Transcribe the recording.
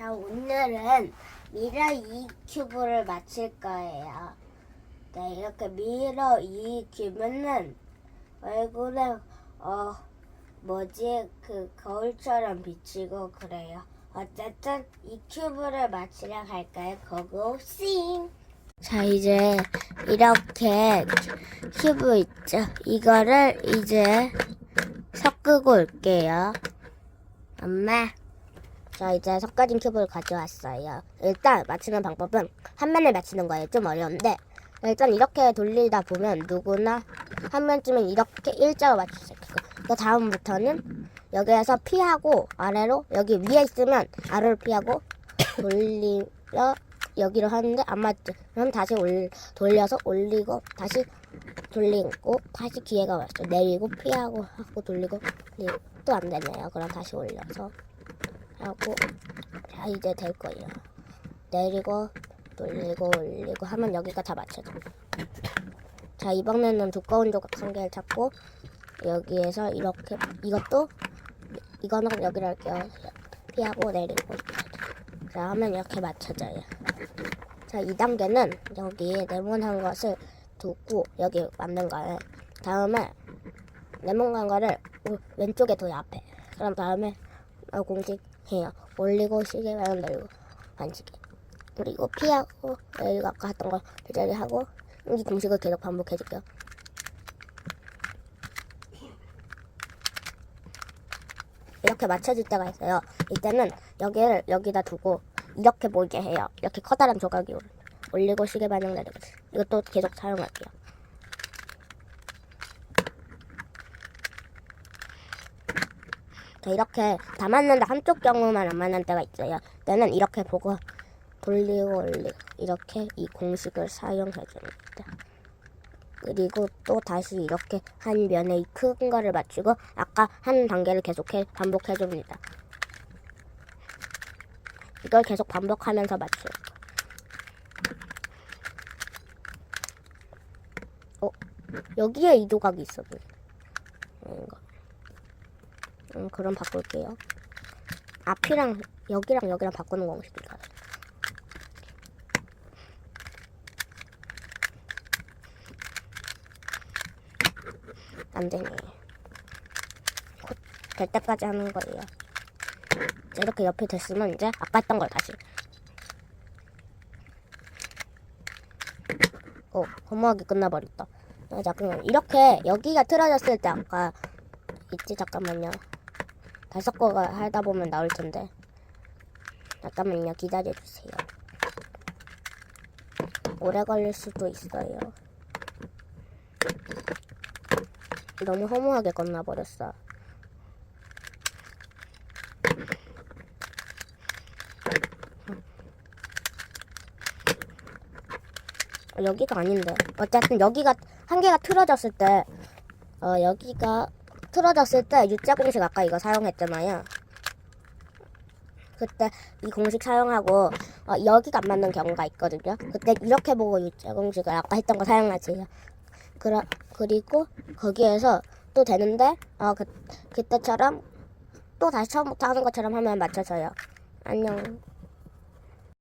자, 오늘은 미러 2 큐브를 맞힐 거예요. 네, 이렇게 미러 2 큐브는 얼굴에, 어, 뭐지, 그, 거울처럼 비치고 그래요. 어쨌든 이 큐브를 맞히러 갈까요? 고고 싱! 자, 이제 이렇게 큐브 있죠? 이거를 이제 섞고 올게요. 엄마. 자, 이제 섞어진 큐브를 가져왔어요. 일단 맞추는 방법은 한 면을 맞추는 거예요. 좀 어려운데. 일단 이렇게 돌리다 보면 누구나 한 면쯤은 이렇게 일자로 맞출 수 있고. 그 다음부터는 여기에서 피하고 아래로 여기 위에 있으면 아래로 피하고 돌리려 여기로 하는데 안 맞죠. 그럼 다시 올, 돌려서 올리고 다시 돌리고 다시 기회가 왔어. 내리고 피하고 하고 돌리고 또 안 되네요. 그럼 다시 올려서 하고 자 이제 될 거예요. 내리고 돌리고 올리고 하면 여기가 다 맞춰져. 자 이번에는 두꺼운 조각 한 개를 찾고 여기에서 이렇게 이것도 이거는 여기를 할게요. 피하고 내리고 자 하면 이렇게 맞춰져요. 자 2단계는 여기 네모난 것을 두고 여기 만든 거예요. 다음에 네모난 거를 오- 왼쪽에 둬요 앞에. 그럼 다음에 어, 공식 해요. 올리고 시계 발음 내리고 반시계. 그리고 피하고 여기가 아까 했던 거 제자리 하고 이 공식을 계속 반복해줄게요. 이렇게 맞춰질 때가 있어요. 이때는 여기를 여기다 두고 이렇게 보이게 해요. 이렇게 커다란 조각이 올- 올리고 시계 반영 내리고 이것도 계속 사용할게요. 이렇게 다 맞는데 한쪽 경우만 안 맞는 때가 있어요. 때는 이렇게 보고 돌리고 올리고 이렇게 이 공식을 사용해 줍니다. 그리고 또 다시 이렇게 한 면에 이 큰 거를 맞추고 아까 한 단계를 계속해 반복해 줍니다. 이걸 계속 반복하면서 맞추고 어 여기에 이 조각이 있어 보여. 이거. 음, 그럼 바꿀게요. 앞이랑 여기랑 여기랑 바꾸는 공식이다. 안 되네. 곧될 때까지 하는 거예요. 자, 이렇게 옆에 됐으면 이제 아까 했던 걸 다시. 어, 허무하게 끝나버렸다. 아, 잠깐만. 이렇게 여기가 틀어졌을 때 아까 있지 잠깐만요. 다시 섞어가 하다 보면 나올 텐데. 잠깐만요. 기다려 주세요. 오래 걸릴 수도 있어요. 너무 허무하게 끝나버렸어. 어, 여기가 아닌데. 어쨌든 여기가 한 개가 틀어졌을 때, 어, 여기가 틀어졌을 때 U자 공식 아까 이거 사용했잖아요. 그때 이 공식 사용하고 어, 여기가 안 맞는 경우가 있거든요. 그때 이렇게 보고 U자 공식을 아까 했던 거 사용하세요. 그러, 그리고 거기에서 또 되는데 어, 그, 그때처럼 또 다시 처음부터 하는 것처럼 하면 맞춰져요. 안녕.